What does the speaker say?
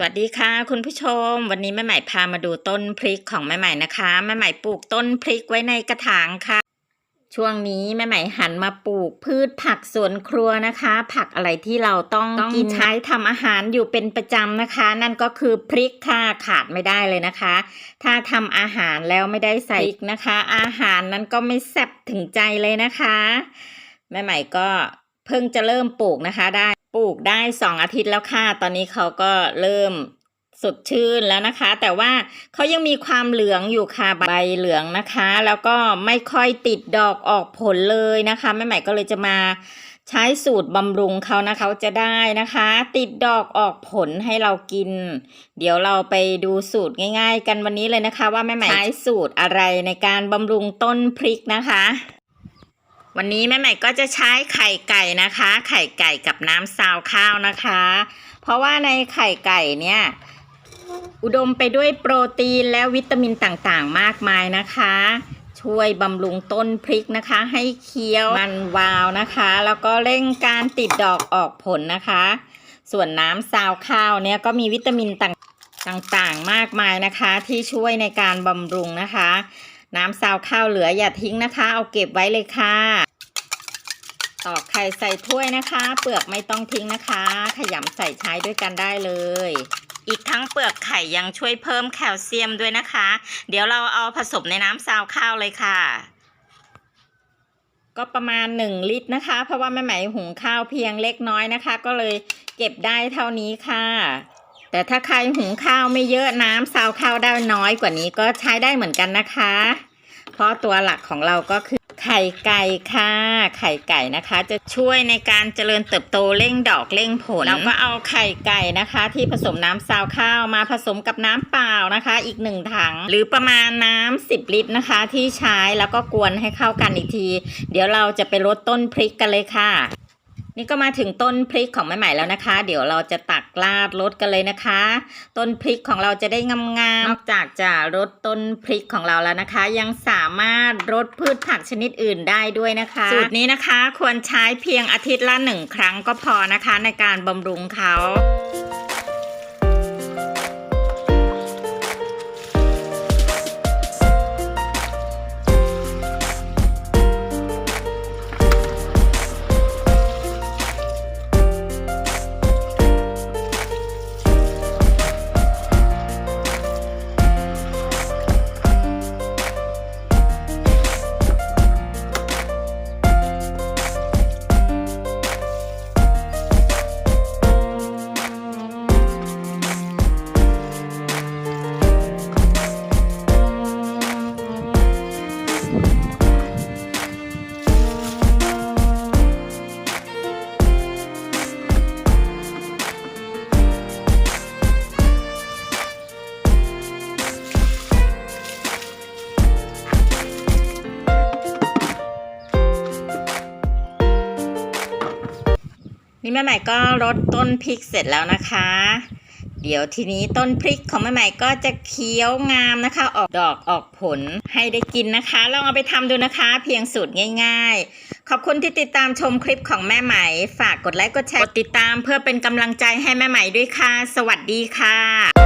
สวัสดีค่ะ คุณผู้ชม วันนี้แม่ใหม่พามาดูต้นพริกของแม่ใหม่นะคะแม่ใหม่ปลูกต้นพริกไว้ในกระถางค่ะ ช่วงนี้แม่ใหม่หันมาปลูกพืชผักสวนครัวนะคะ ผักอะไรที่เราต้องกินใช้ทำอาหารอยู่เป็นประจำนะคะ นั่นก็คือพริกค่ะขาดไม่ได้เลยนะคะ ถ้าทำอาหารแล้วไม่ได้ใส่พริกนะคะ อาหารนั้นก็ไม่แซ่บถึงใจเลยนะคะ แม่ใหม่ก็เพิ่งจะเริ่มปลูกนะคะได้ป ลูกได้สองอาทิตย์แล้วค่ะ ตอนนี้เขาก็เริ่มสดชื่นแล้วนะคะ แต่ว่าเขายังมีความเหลืองอยู่ค่ะใบเหลืองนะคะ แล้วก็ไม่ค่อยติดดอกออกผลเลยนะคะแม่ใหม่ก็เลยจะมาใช้สูตรบำรุงเขานะคะเขาจะได้นะคะ ติดดอกออกผลให้เรากิน เดี๋ยวเราไปดูสูตรง่าย ๆ กันวันนี้เลยนะคะ ว่าแม่ใหม่ใช้สูตรอะไรในการบำรุงต้นพริกนะคะ วันนี้แม่ใหม่ก็จะใช้ไข่ไก่นะคะ ไข่ไก่กับน้ำซาวข้าวนะคะ เพราะว่าในไข่ไก่เนี่ยอุดมไปด้วยโปรตีนและวิตามินต่างๆ มากมายนะคะ ช่วยบำรุงต้นพริกนะคะ ให้เคี้ยวมันวาวนะคะ แล้วก็เร่งการติดดอกออกผลนะคะ ส่วนน้ำซาวข้าวเนี่ยก็มีวิตามินต่างๆ มากมายนะคะ ที่ช่วยในการบำรุงนะคะ น้ำซาวข้าวเหลืออย่าทิ้งนะคะ เอาเก็บไว้เลยค่ะ ตอกไข่ใส่ถ้วยนะคะ เปลือกไม่ต้องทิ้งนะคะ ขยำใส่ใช้ด้วยกันได้เลย อีกทั้งเปลือกไข่ยังช่วยเพิ่มแคลเซียมด้วยนะคะ เดี๋ยวเราเอาผสมในน้ำซาวข้าวเลยค่ะ ก็ประมาณ 1 ลิตรนะคะ เพราะว่าแม่ไหมหุงข้าวเพียงเล็กน้อยนะคะ ก็เลยเก็บได้เท่านี้ค่ะแต่ถ้าใครหุงข้าวไม่เยอะน้ำซาวข้าวได้น้อยกว่านี้ก็ใช้ได้เหมือนกันนะคะ เพราะตัวหลักของเราก็คือ ไข่ไก่ค่ะ ไข่ไก่นะคะ จะช่วยในการเจริญเติบโตเร่งดอกเร่งผลเราก็เอาไข่ไก่นะคะ ที่ผสมน้ำซาวข้าวมาผสมกับน้ำเปล่านะคะ อีกหนึ่งถัง หรือประมาณน้ำ10 ลิตรนะคะ ที่ใช้แล้วก็กวนให้เข้ากันอีกที เดี๋ยวเราจะไปรดต้นพริกกันเลยค่ะ นี่ก็มาถึงต้นพริกของแม่ใหม่แล้วนะคะ เดี๋ยวเราจะตักราดรดกันเลยนะคะ ต้นพริกของเราจะได้งามๆนอกจากจะรดต้นพริกของเราแล้วนะคะ ยังสามารถรดพืชผักชนิดอื่นได้ด้วยนะคะสูตรนี้นะคะควรใช้เพียงอาทิตย์ละหนึ่งครั้งก็พอนะคะในการบำรุงเขา นี่แม่ใหม่ก็รดต้นพริกเสร็จแล้วนะคะ เดี๋ยวทีนี้ต้นพริกของแม่ใหม่ก็จะเคี้ยวงามนะคะ ออกดอกออกผลให้ได้กินนะคะลองเอาไปทำดูนะคะ เพียงสูตรง่าย ๆ ขอบคุณที่ติดตามชมคลิปของแม่ใหม่ ฝากกดไลค์กดแชร์กดติดตามเพื่อเป็นกำลังใจให้แม่ใหม่ด้วยค่ะ สวัสดีค่ะ